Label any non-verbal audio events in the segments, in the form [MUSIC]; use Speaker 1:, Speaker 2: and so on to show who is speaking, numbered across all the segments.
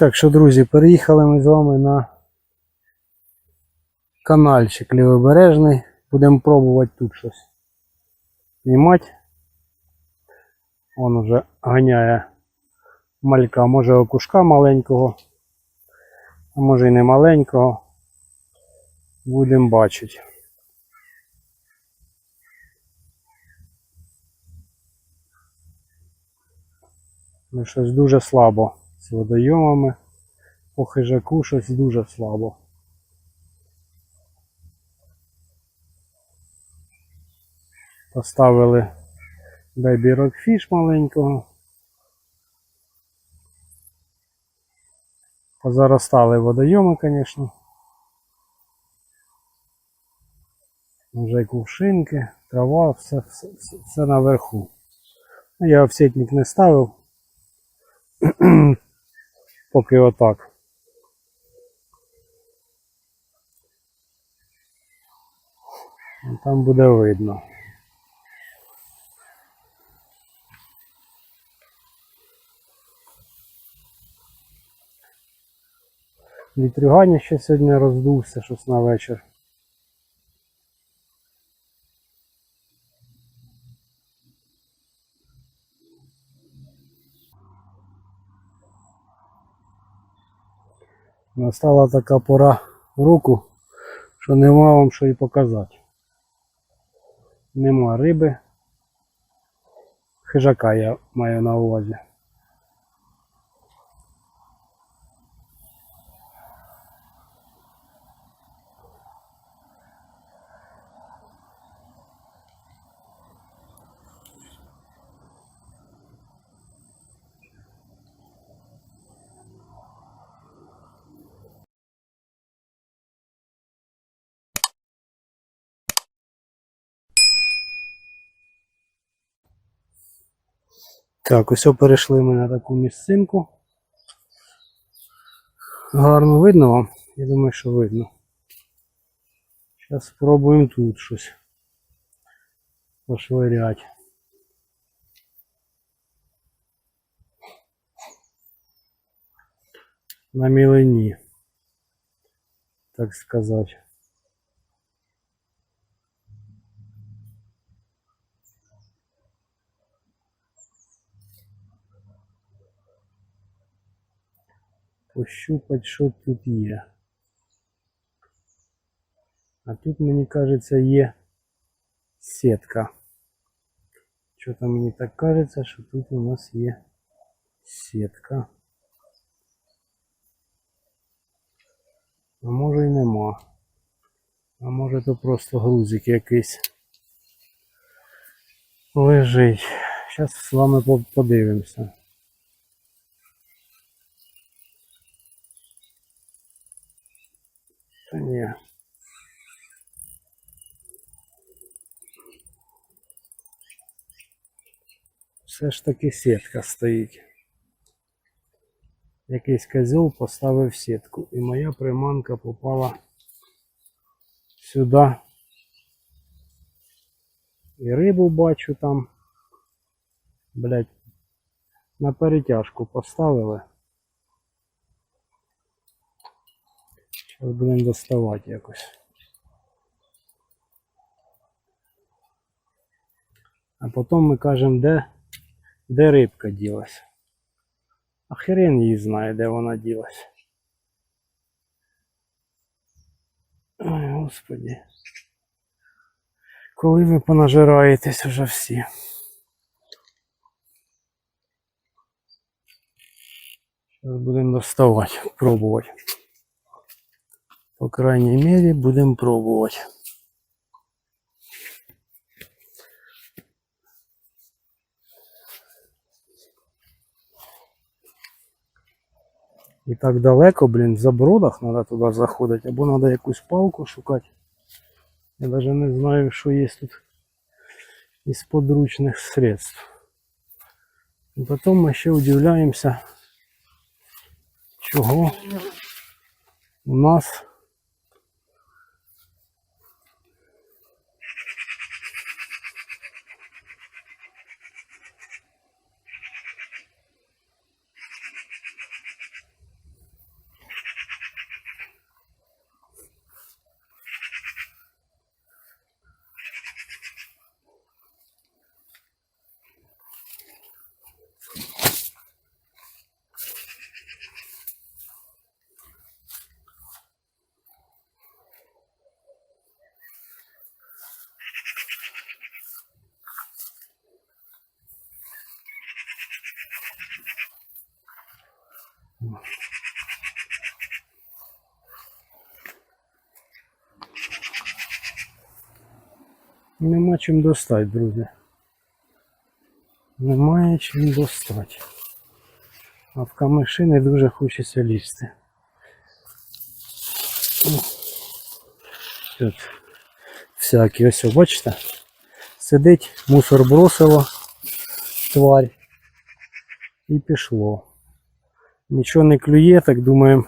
Speaker 1: Так що, друзі, переїхали ми з вами на канальчик лівобережний. Будемо пробувати тут щось знімати. Он уже ганяє малька, може окушка маленького, а може і не маленького. Будемо бачити. Ну, щось дуже слабо з водойомами. По хижаку щось дуже слабо. Поставили бебі рокфіш маленького. Позаростали водойоми, звісно. Вже кувшинки, трава, все, все, все, наверху. Ну, Я офсетник не ставив. [CLEARS THROAT] Поки отак. Там буде видно. Вітрюганя ще сьогодні роздувся щось на вечір. Настала така пора року, що нема вам що і показати. Нема риби. Хижака я маю на увазі. Так, ось перейшли ми на таку місцинку. Гарно видно вам? Я думаю, що видно. Зараз спробуємо тут щось пошвирять. На мілені, так сказати. Пощупати, що тут є. А тут, мені кажеться, є сітка. Що-то мені так кажеться, що тут у нас є сітка. А може і нема. А може то просто грузик якийсь лежить. Зараз з вами по- подивимося. Та ні. Все ж таки сітка стоїть. Якийсь козел поставив сітку. І моя приманка попала сюди. І рибу бачу там. Блять. На перетяжку поставили. Зараз будемо доставати якось. А потім ми кажемо, де, де рибка ділась. А хрен її знає, де вона ділась. Ой, господі. Коли ви понажираєтесь вже всі. Зараз будемо доставати, пробувати. По крайней мере, будем пробовать. І так далеко, блін, в забродах треба туди заходити, або треба якусь палку шукати. Я навіть не знаю, що є тут із подручних средств. Потім ми ще удивляємося, чого у нас Нема чим достати, друзі. Немає чим достати. А в камиші не дуже хочеться лізти. Ну, Тут всякі ось, бачите? Сидить, мусор бросило, тварь. І пішло. Нічого не клює, так думаємо,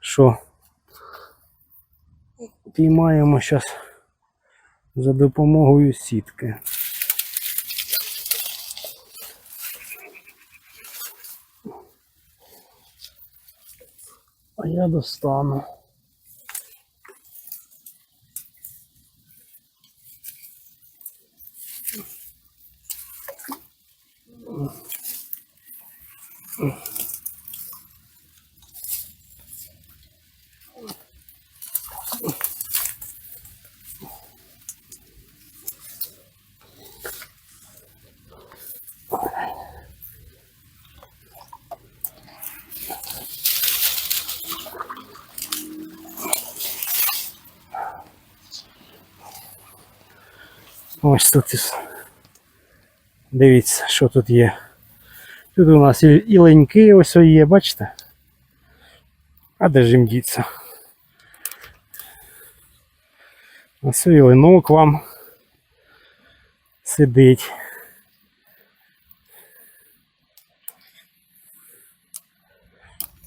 Speaker 1: що піймаємо зараз за допомогою сітки. А я достану. Ось тут. Дивіться, що тут є. Тут у нас і, леньки ось є, бачите? А де ж їм діться? Ось і ленок вам сидить.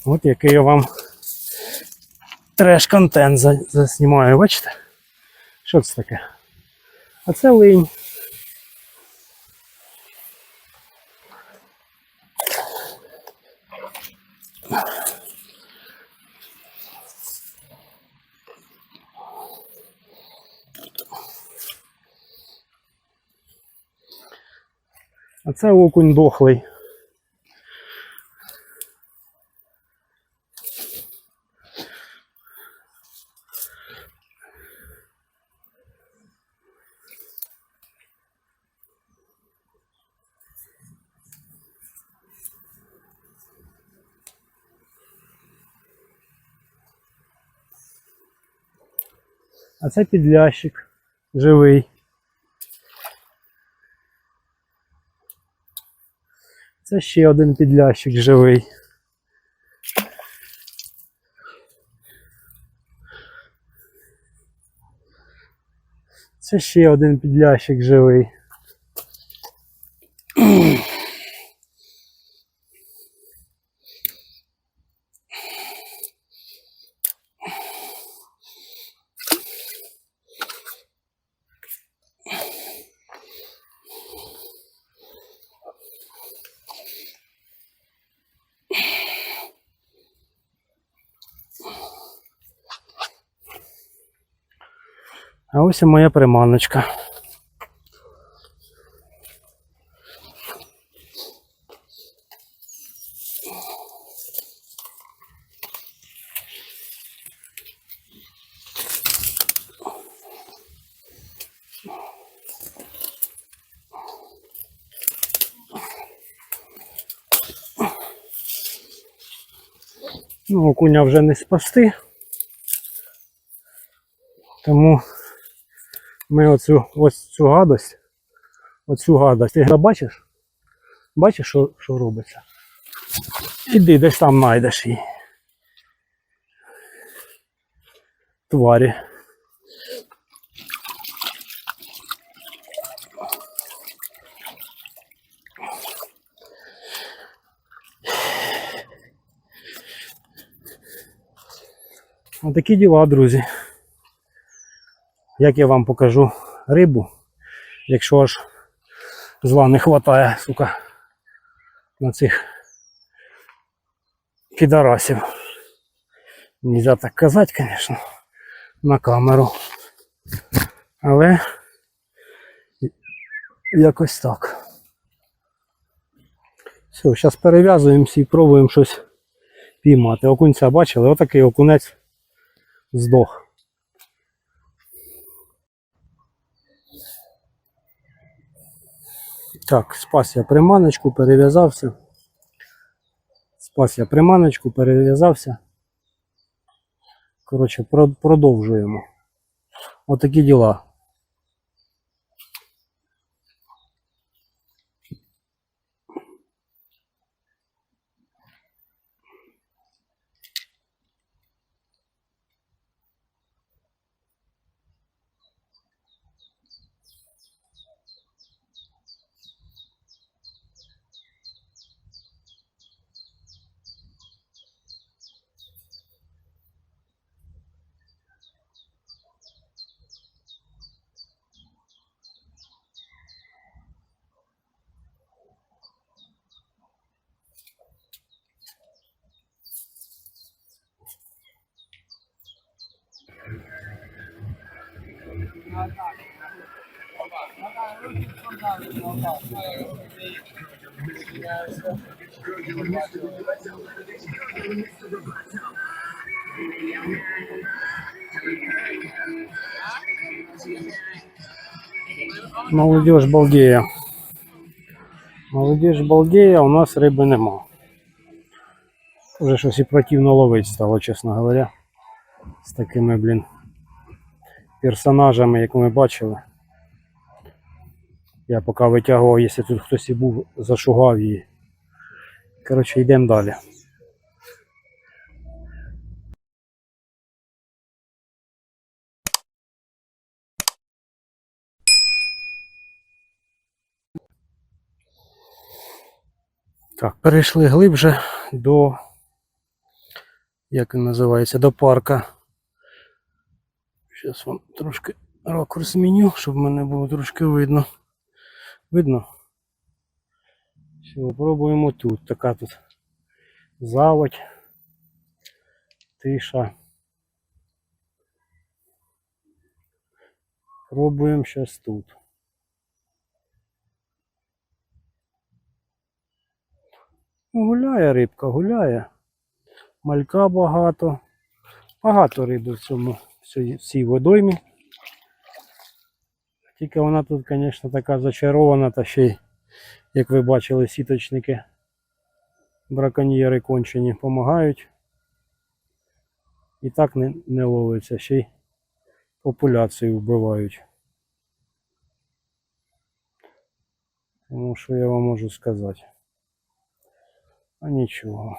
Speaker 1: От який я вам треш-контент заснімаю, бачите? Що це таке? А це линь. А це окунь дохлий. А це підлящик живий. Це ще один підлящик живий. Це ще один підлящик живий. А ось і моя приманочка. Ну, окуня вже не спасти. Тому ми оцю ось цю гадость, оцю гадость. Ти бачиш? Бачиш, що, що робиться? Іди десь там знайдеш її. Тварі. Отакі діла, друзі. Як я вам покажу рибу, якщо аж зла не хватає, сука, на цих підарасів. Нельзя так казати, звісно, на камеру. Але якось так. Все, зараз перев'язуємося і пробуємо щось піймати. Окунця бачили? Отакий окунець здох. Так, спас я приманочку, перев'язався. Спас я приманочку, перев'язався. Коротше, про- продовжуємо. Отакі діла. Молодежь балдея. Молодежь балдея, у нас риби нема. Уже щось і противно ловить стало, чесно говоря. З такими, блін, персонажами, як ми бачили. Я поки витягував, якщо тут хтось і був, зашугав її. Коротше, йдемо далі. Так, перейшли глибше до, як він називається, до парка. Зараз вам трошки ракурс зміню, щоб мене було трошки видно. Видно? Все, пробуємо тут. Така тут заводь, тиша. Пробуємо зараз тут. Ну, Гуляє рибка, гуляє. Малька багато. Багато риби в цьому в цій- водоймі. Тільки вона тут, звісно, така зачарована, та ще й, як ви бачили, сіточники, браконьєри кончені допомагають. І так не, не ловиться, ще й популяцію вбивають. Тому що я вам можу сказати. А нічого.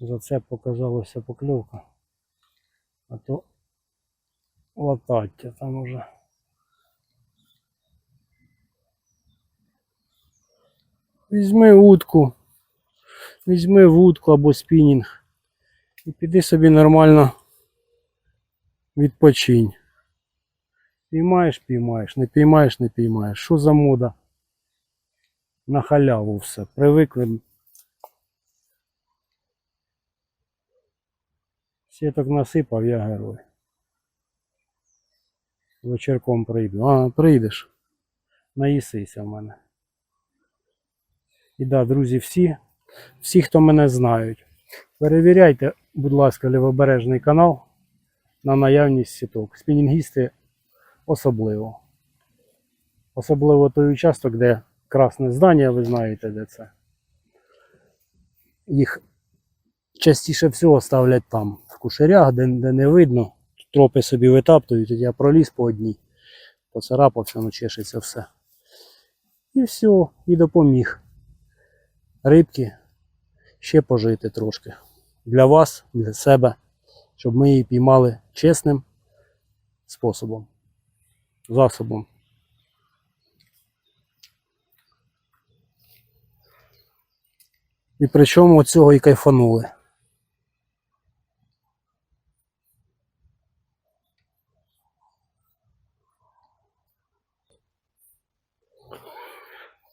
Speaker 1: За це показалася покльовка. А то латаття там уже. Візьми утку. Візьми вудку або спінінг. І піди собі нормально відпочинь. Піймаєш, піймаєш, не піймаєш, не піймаєш. Що за мода? На халяву все. Привикли. Сіток насипав, я герой. Вечірком прийду. А, прийдеш. Наїсися в мене. І да, друзі, всі, всі, хто мене знають, перевіряйте, будь ласка, лівобережний канал на наявність сіток. Спінінгісти особливо. Особливо той участок, де красне здання, ви знаєте, де це. Їх частіше всього ставлять там, в кушарях, де, де не видно. Тропи собі витаптують, я проліз по одній, поцарапався, ну чешеться все. І все, і допоміг. Рибки ще пожити трошки. Для вас, для себе, щоб ми її піймали чесним способом, засобом. І причому від цього і кайфанули.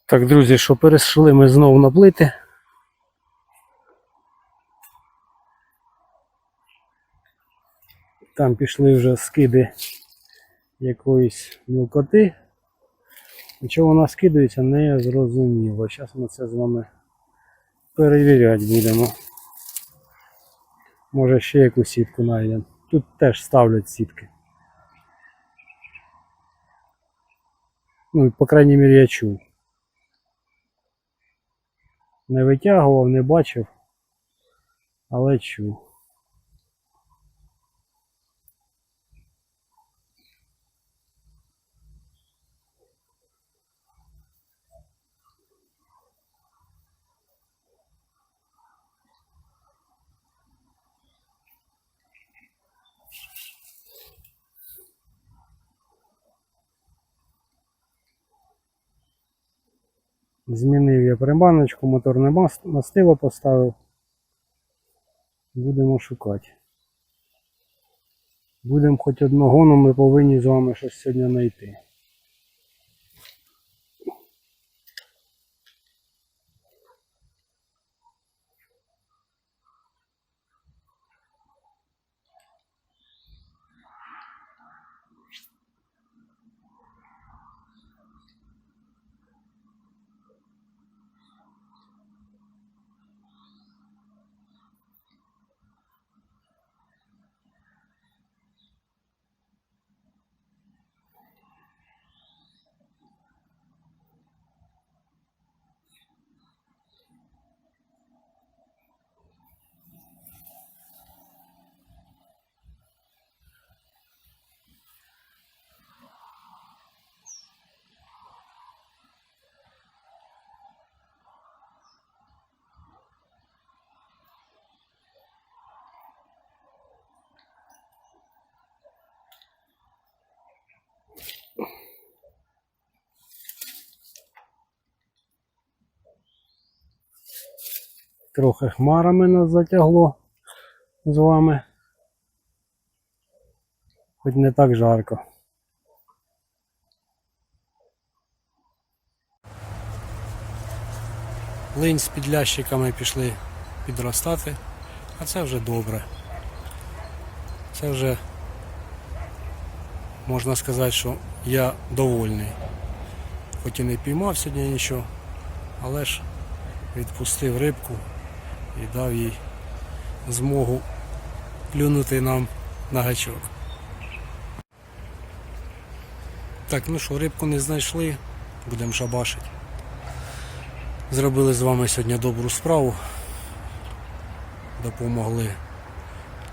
Speaker 1: Так, друзі, що перейшли ми знову на плити. Там пішли вже скиди якоїсь мілкоти. І вона скидається, не зрозуміло. Зараз ми це з вами перевіряти будемо. Може ще якусь сітку знайдемо. Тут теж ставлять сітки. Ну, по крайній мірі я чув. Не витягував, не бачив, але чув. Змінив я приманочку, моторне мастило поставив. Будемо шукати. Будемо хоч одного, але ми повинні з вами щось сьогодні знайти. Трохи хмарами нас затягло з вами. Хоч не так жарко. Линь з підлящиками пішли підростати, а це вже добре. Це вже можна сказати, що я довольний. Хоч і не піймав сьогодні нічого, але ж відпустив рибку і дав їй змогу плюнути нам на гачок. Так, ну що, рибку не знайшли, будемо шабашити. Зробили з вами сьогодні добру справу. Допомогли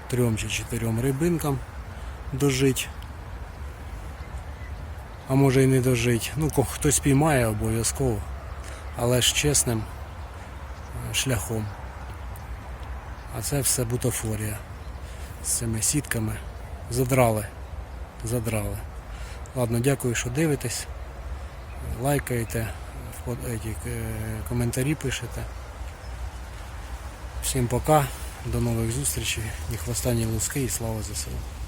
Speaker 1: трьом чи чотирьом рибинкам дожити. А може і не дожить. Ну, хтось піймає обов'язково, але ж чесним е, шляхом. А це все бутафорія. З цими сітками. Задрали. Задрали. Ладно, дякую, що дивитесь. Лайкаєте, е, коментарі пишете. Всім пока, до нових зустрічей, ні хвоста, ні луски і слава ЗСУ.